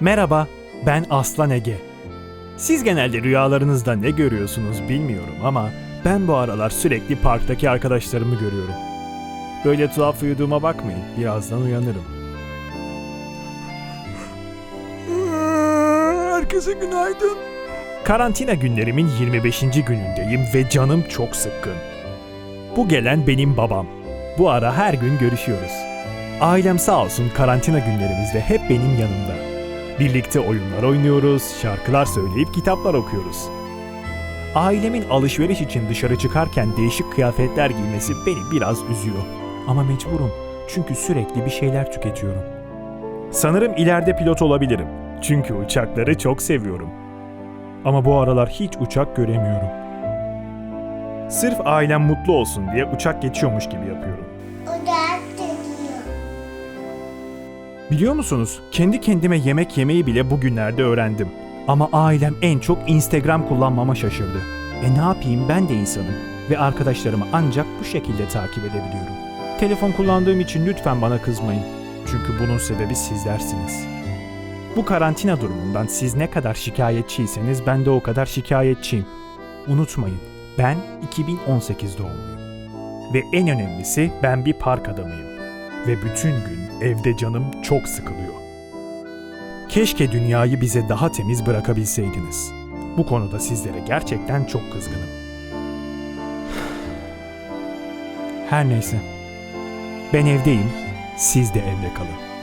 Merhaba, ben Aslan Ege. Siz genelde rüyalarınızda ne görüyorsunuz bilmiyorum ama ben bu aralar sürekli parktaki arkadaşlarımı görüyorum. Böyle tuhaf uyuduğuma bakmayın, birazdan uyanırım. Herkese günaydın. Karantina günlerimin 25. günündeyim ve canım çok sıkkın. Bu gelen benim babam. Bu ara her gün görüşüyoruz. Ailem sağ olsun karantina günlerimizde hep benim yanımda. Birlikte oyunlar oynuyoruz, şarkılar söyleyip kitaplar okuyoruz. Ailemin alışveriş için dışarı çıkarken değişik kıyafetler giymesi beni biraz üzüyor. Ama mecburum çünkü sürekli bir şeyler tüketiyorum. Sanırım ileride pilot olabilirim. Çünkü uçakları çok seviyorum. Ama bu aralar hiç uçak göremiyorum. Sırf ailem mutlu olsun diye uçak geçiyormuş gibi yapıyorum. Biliyor musunuz? Kendi kendime yemek yemeyi bile bugünlerde öğrendim. Ama ailem en çok Instagram kullanmama şaşırdı. E ne yapayım ben de insanım ve arkadaşlarımı ancak bu şekilde takip edebiliyorum. Telefon kullandığım için lütfen bana kızmayın. Çünkü bunun sebebi sizlersiniz. Bu karantina durumundan siz ne kadar şikayetçiyseniz ben de o kadar şikayetçiyim. Unutmayın, ben 2018 doğumluyum. Ve en önemlisi ben bir park adamıyım ve bütün gün evde canım çok sıkılıyor. Keşke dünyayı bize daha temiz bırakabilseydiniz. Bu konuda sizlere gerçekten çok kızgınım. Her neyse. Ben evdeyim, siz de evde kalın.